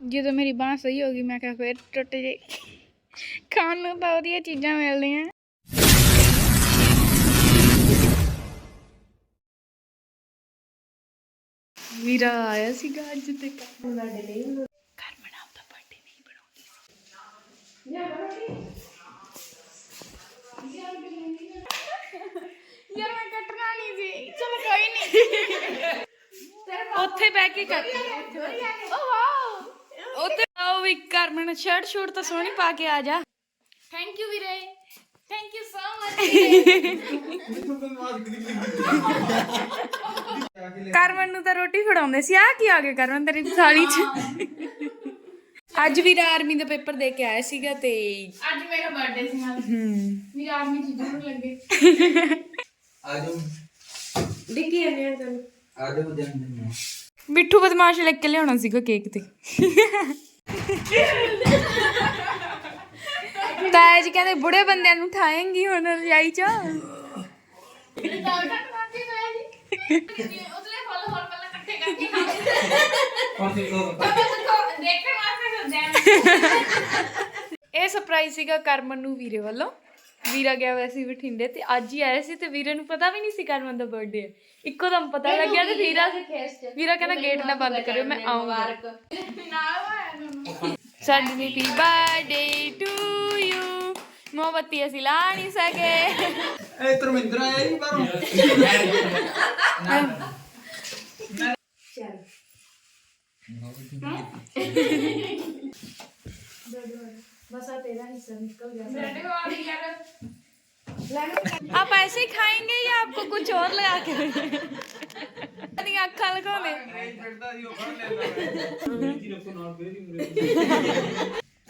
ਜਦੋਂ ਮੇਰੀ ਬਾਂਹ ਸਹੀ ਹੋ ਗਈ ਮੈਂ ਕਿਹਾ ਫਿਰ ਟੁੱਟ ਜੇ। ਖਾਣ ਨੂੰ ਤਾਂ ਉਹਦੀਆਂ ਚੀਜ਼ਾਂ ਮਿਲਦੀਆਂ। ਵੀਰਾ ਆਇਆ ਸੀਗਾ ਅੱਜ ਤੇ ਘਰ ਬਣਾਉਂਦਾ ਬਰਥਡੇ ਨਹੀਂ ਬਣਾਉਂਦੀ ਯਾਰ ਮੈਂ ਕੱਟਣਾ ਨਹੀਂ ਸੀ। ਚਲ ਕੋਈ ਨਹੀਂ। ਉੱਥੇ ਬਹਿ ਕੇ ਕੱਟ। ਓ ਵਾਓ ਉੱਥੇ ਆਓ ਵੀ ਕਰਮਨ ਸ਼ਰਟ ਸ਼ੂਟ ਤਾਂ ਸੋਹਣੀ ਪਾ ਕੇ ਆ ਜਾ। ਥੈਂਕ ਯੂ ਵੀਰੇ। Thank you so much Karman ਨੂੰ ਤਾਂ ਰੋਟੀ ਫੜਾਉਂਦੇ ਸੀ ਆ ਕੀ ਆ ਗਿਆ ਕਰਮਨ ਤੇਰੀ ਥਾਲੀ 'ਚ? ਅੱਜ ਵੀਰਾ ਆਰਮੀ ਦਾ ਪੇਪਰ ਦੇ ਕੇ ਆਇਆ ਸੀਗਾ ਤੇ ਅੱਜ ਮੇਰਾ ਬਰਥਡੇ ਸੀ ਨਾਲ ਹੂੰ। ਵੀਰਾ ਆਰਮੀ 'ਚ ਜ਼ਰੂਰ ਲੱਗੇ। ਆਜੋ। ਡਿੱਗੀ ਆ ਚਲ। ਆਜੋ ਜਨਮ ਦਿਨ ਮਿੱਠੂ ਬਦਮਾਸ਼ ਲੈ ਕੇ ਲਿਆਉਣਾ ਸੀਗਾ ਕੇਕ ਤੇ। ਤਾਇਆ ਜੀ ਕਹਿੰਦੇ, ਬੁੜੇ ਬੰਦਿਆਂ ਨੂੰ ਉਠਾਏਂਗੀ ਹੁਣ ਰਜਾਈ ਚ? ਇਹ ਸਰਪ੍ਰਾਈਜ਼ ਸੀਗਾ ਕਰਮਨ ਨੂੰ ਵੀਰੇ ਵੱਲੋਂ। ਵੀਰਾ ਗਿਆ ਹੋਇਆ ਸੀ ਬਠਿੰਡੇ ਤੇ ਅੱਜ ਹੀ ਆਇਆ ਸੀ ਤੇ ਵੀਰੇ ਨੂੰ ਪਤਾ ਵੀ ਨਹੀਂ ਸੀ ਕਰਮਨ ਦਾ ਬਰਥਡੇ ਹੈ। ਇੱਕੋ ਦਮ ਪਤਾ ਲੱਗਿਆ ਤੇ ਵੀਰਾ ਵੀਰਾ ਕਹਿੰਦਾ ਗੇਟ ਨਾ ਬੰਦ ਕਰਿਓ ਮੈਂ ਆਉਂਗਾ। ਸਾਡੀ ਨੀਤੀ ਬਰਥਡੇ ਟੂ ਯੂ ਮੋਮਬੱਤੀ ਅਸੀਂ ਲਾ ਨਹੀਂ ਸਕੇ। ਇਹ ਧਰਮਿੰਦਰ ਆਇਆ ਹੀ? ਬਾਹਰੋਂ आप ऐसे ही खाएंगे या आपको कुछ और लगा के देंगे नहीं अक्खा लगाओगे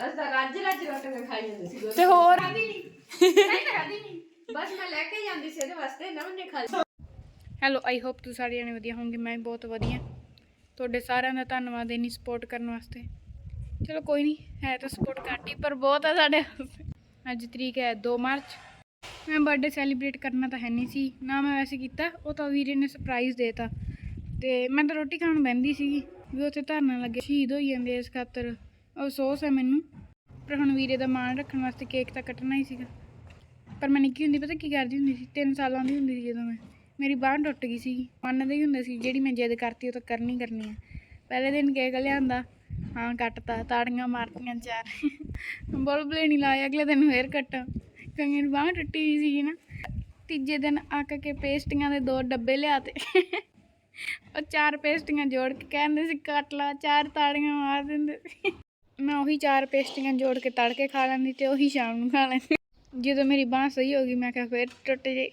ਅਸ ਤਾਂ ਰੱਜ ਰੱਜ ਰੱਟ ਕੇ ਖਾਈ ਜਾਂਦੇ ਸੀ ਤੇ ਹੋਰ ਬਸ ਮੈਂ ਲੈ ਕੇ ਜਾਂਦੀ ਸੀ ਇਹਦੇ ਵਾਸਤੇ ਨਾ ਉਹਨੇ ਖਾ ਲਈ ਹੈਲੋ ਆਈ ਹੋਪ ਤੁਸੀਂ ਸਾਰੇ ਜਣੇ ਵਧੀਆ ਹੋਵੋਗੇ ਮੈਂ ਵੀ ਬਹੁਤ ਵਧੀਆ ਤੁਹਾਡੇ ਸਾਰਿਆਂ ਦਾ ਧੰਨਵਾਦ ਇੰਨੀ ਸਪੋਰਟ ਕਰਨ ਵਾਸਤੇ ਚਲੋ ਕੋਈ ਨਹੀਂ ਹੈ ਤਾਂ ਸਪੋਰਟ ਘੱਟ ਪਰ ਬਹੁਤ ਆ ਸਾਡੇ ਵਾਸਤੇ। ਅੱਜ ਤਰੀਕ ਹੈ 2 ਮਾਰਚ। ਮੈਂ ਬਰਥਡੇ ਸੈਲੀਬ੍ਰੇਟ ਕਰਨਾ ਤਾਂ ਹੈ ਨਹੀਂ ਸੀ, ਨਾ ਮੈਂ ਵੈਸੇ ਕੀਤਾ, ਉਹ ਤਾਂ ਵੀਰੇ ਨੇ ਸਰਪ੍ਰਾਈਜ਼ ਦੇਤਾ। ਤੇ ਮੈਂ ਤਾਂ ਰੋਟੀ ਖਾਣ ਬੈੰਦੀ ਸੀਗੀ, ਵੀ ਉੱਥੇ ਧਰਨਾ ਲੱਗੇ, ਸ਼ਹੀਦ ਹੋਈ ਜਾਂਦੇ ਇਸ ਖਾਤਰ, ਅਫਸੋਸ ਹੈ ਮੈਨੂੰ। ਪਰ ਹੁਣ ਵੀਰੇ ਦਾ ਮਾਣ ਰੱਖਣ ਵਾਸਤੇ ਕੇਕ ਤਾਂ ਕੱਟਣਾ ਹੀ ਸੀਗਾ। ਪਰ ਮੈਂ ਨਿੱਕੀ ਹੁੰਦੀ, ਪਤਾ ਕੀ ਕਰਦੀ ਹੁੰਦੀ ਸੀ 3 ਸਾਲਾਂ ਦੀ ਹੁੰਦੀ ਸੀ ਜਦੋਂ ਮੈਂ, ਮੇਰੀ ਬਾਂਹ ਟੁੱਟ ਗਈ ਸੀ ਮੰਨਦੇ ਹੀ ਹੁੰਦੇ ਸੀ, ਜਿਹੜੀ ਮੈਂ ਜਿੱਦ ਕਰਤੀ ਉਹ ਤਾਂ ਕਰਨੀ ਕਰਨੀ ਆ। ਪਹਿਲੇ ਦਿਨ ਕੇਕ ਲਿਆਂਦਾ ਹਾਂ, ਕੱਟਤਾ, ਤਾੜੀਆਂ ਮਾਰਤੀਆਂ ਚਾਰ। ਬੁਲਬੁਲੇ ਨਹੀਂ ਲਾਏ, ਅਗਲੇ ਦਿਨ ਫੇਰ ਕੱਟਾ। ਕਈਆਂ ਨੂੰ ਬਾਂਹ ਟੁੱਟੀ ਹੋਈ ਸੀ ਨਾ। ਤੀਜੇ ਦਿਨ ਅੱਕ ਕੇ ਪੇਸਟੀਆਂ ਦੇ ਦੋ ਡੱਬੇ ਲਿਆਤੇ ਉਹ ਚਾਰ ਪੇਸਟੀਆਂ ਜੋੜ ਕੇ ਕਹਿੰਦੇ ਸੀ, ਕੱਟ ਲਾ, ਚਾਰ ਤਾੜੀਆਂ ਮਾਰ ਦਿੰਦੇ ਸੀ। ਮੈਂ ਉਹੀ ਚਾਰ ਪੇਸਟੀਆਂ ਜੋੜ ਕੇ ਤੜ ਕੇ ਖਾ ਲੈਂਦੀ ਤੇ ਉਹੀ ਸ਼ਾਮ ਨੂੰ ਖਾ ਲੈਂਦੀ। ਜਦੋਂ ਮੇਰੀ ਬਾਂਹ ਸਹੀ ਹੋ ਗਈ, ਮੈਂ ਕਿਹਾ ਫਿਰ ਟੁੱਟ ਜੇ।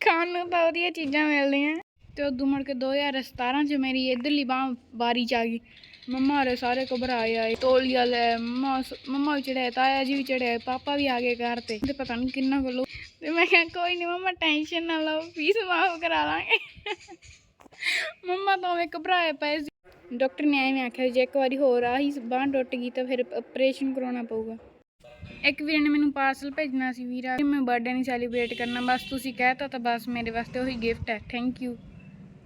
ਖਾਣ ਨੂੰ ਤਾਂ ਉਹਦੀਆਂ ਚੀਜ਼ਾਂ ਮਿਲਦੀਆਂ। ਤੇ ਉਦੋਂ ਮੁੜ ਕੇ 2017 ਚ ਮੇਰੀ ਇਧਰਲੀ ਬਾਂਹ ਬਾਰੀ ਚ ਆ ਗਈ। ਮੰਮਾ ਹਰੇ ਸਾਰੇ ਘਬਰਾਏ ਆਏ। ਤੋਲੀਆ ਲੈ, ਮੰਮਾ ਮੰਮਾ ਵੀ ਚੜਿਆ, ਤਾਇਆ ਜੀ ਵੀ ਚੜਿਆ, ਪਾਪਾ ਵੀ ਆ ਗਏ ਘਰ ਤੇ। ਤੇ ਪਤਾ ਨਹੀਂ ਕਿੰਨਾ ਕੋਲੋਂ ਤੇ ਮੈਂ ਕਿਹਾ, ਕੋਈ ਨਹੀਂ ਮੰਮਾ, ਟੈਨਸ਼ਨ ਨਾ ਲਓ, ਫੀਸ ਮਾਫ ਕਰਾ ਲਾਂਗੇ। ਮੰਮਾ ਤਾਂ ਐਵੇਂ ਘਬਰਾਏ ਪਏ ਸੀ। ਡਾਕਟਰ ਨੇ ਐਵੇਂ ਆਖਿਆ, ਜੇ ਇੱਕ ਵਾਰੀ ਹੋਰ ਆਹੀ ਬਾਂਹ ਟੁੱਟ ਗਈ ਤਾਂ ਫਿਰ ਆਪਰੇਸ਼ਨ ਕਰਾਉਣਾ ਪਊਗਾ। ਇੱਕ ਵੀਰ ਨੇ ਮੈਨੂੰ ਪਾਰਸਲ ਭੇਜਣਾ ਸੀ ਵੀਰਾ। ਮੈਂ ਬਰਥਡੇ ਨਹੀਂ ਸੈਲੀਬ੍ਰੇਟ ਕਰਨਾ, ਬਸ ਤੁਸੀਂ ਕਹਿਤਾ ਤਾਂ ਬਸ ਮੇਰੇ ਵਾਸਤੇ ਉਹੀ ਗਿਫਟ ਹੈ। ਥੈਂਕ ਯੂ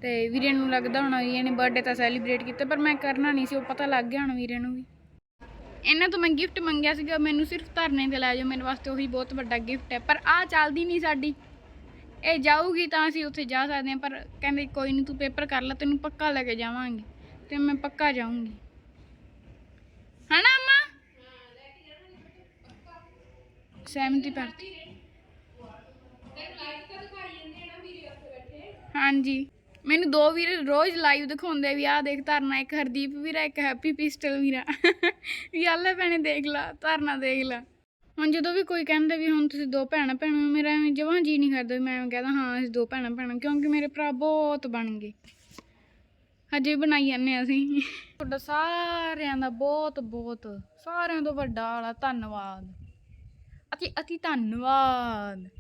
ਤੇ ਵੀਰੇ ਨੂੰ ਲੱਗਦਾ ਹੋਣਾ ਵੀ ਇਹਨੇ ਬਰਥਡੇ ਤਾਂ ਸੈਲੀਬ੍ਰੇਟ ਕੀਤਾ ਪਰ ਮੈਂ ਕਰਨਾ ਨਹੀਂ ਸੀ ਉਹ ਪਤਾ ਲੱਗ ਗਿਆ ਹੁਣ ਵੀਰੇ ਨੂੰ ਵੀ। ਇਹਨਾਂ ਤੋਂ ਮੈਂ ਗਿਫਟ ਮੰਗਿਆ ਸੀਗਾ ਮੈਨੂੰ ਸਿਰਫ ਧਰਨੇ ਤੇ ਲੈ ਜਾਓ ਮੇਰੇ ਵਾਸਤੇ ਉਹੀ ਬਹੁਤ ਵੱਡਾ ਗਿਫਟ ਹੈ ਪਰ ਆ ਚੱਲਦੀ ਨਹੀਂ ਸਾਡੀ। ਇਹ ਜਾਊਗੀ ਤਾਂ ਅਸੀਂ ਉੱਥੇ ਜਾ ਸਕਦੇ ਹਾਂ ਪਰ ਕਹਿੰਦੇ ਕੋਈ ਨਹੀਂ ਤੂੰ ਪੇਪਰ ਕਰ ਲੈ ਤੈਨੂੰ ਪੱਕਾ ਲੈ ਕੇ ਜਾਵਾਂਗੇ ਤੇ ਮੈਂ ਪੱਕਾ ਜਾਊਂਗੀ। ਹਨਾ ਅੰਮਾ? ਸਹਿਮਤੀ ਭਰਤੀ। ਹਾਂਜੀ। ਮੈਨੂੰ ਦੋ ਵੀਰ ਰੋਜ਼ ਲਾਈਵ ਦਿਖਾਉਂਦੇ ਵੀ ਆਹ ਦੇਖ ਧਰਨਾ ਇੱਕ ਹਰਦੀਪ ਵੀਰਾ, ਇੱਕ ਹੈਪੀ ਪਿਸਟਲ ਵੀਰਾ। ਵੀ ਆਲੇ ਭੈਣੇ ਦੇਖ ਲਾ, ਧਰਨਾ ਦੇਖ ਲਾ। ਹੁਣ ਜਦੋਂ ਵੀ ਕੋਈ ਕਹਿੰਦਾ ਵੀ ਹੁਣ ਤੁਸੀਂ ਦੋ ਭੈਣਾਂ ਭੈਣਾਂ, ਮੇਰਾ ਐਵੇਂ ਜਮਾਂ ਜੀ ਨਹੀਂ ਕਰਦਾ ਵੀ ਮੈਂ ਐਵੇਂ ਕਹਦਾ, ਹਾਂ, ਅਸੀਂ ਦੋ ਭੈਣਾਂ ਭੈਣਾਂ, ਕਿਉਂਕਿ ਮੇਰੇ ਭਰਾ ਬਹੁਤ ਬਣ ਗਏ। ਹਜੇ ਵੀ ਬਣਾਈ ਜਾਂਦੇ ਹਾਂ ਅਸੀਂ। ਤੁਹਾਡਾ ਸਾਰਿਆਂ ਦਾ ਬਹੁਤ ਬਹੁਤ, ਸਾਰਿਆਂ ਤੋਂ ਵੱਡਾ ਵਾਲਾ ਧੰਨਵਾਦ। ਅਤੀ ਅਤੀ ਧੰਨਵਾਦ।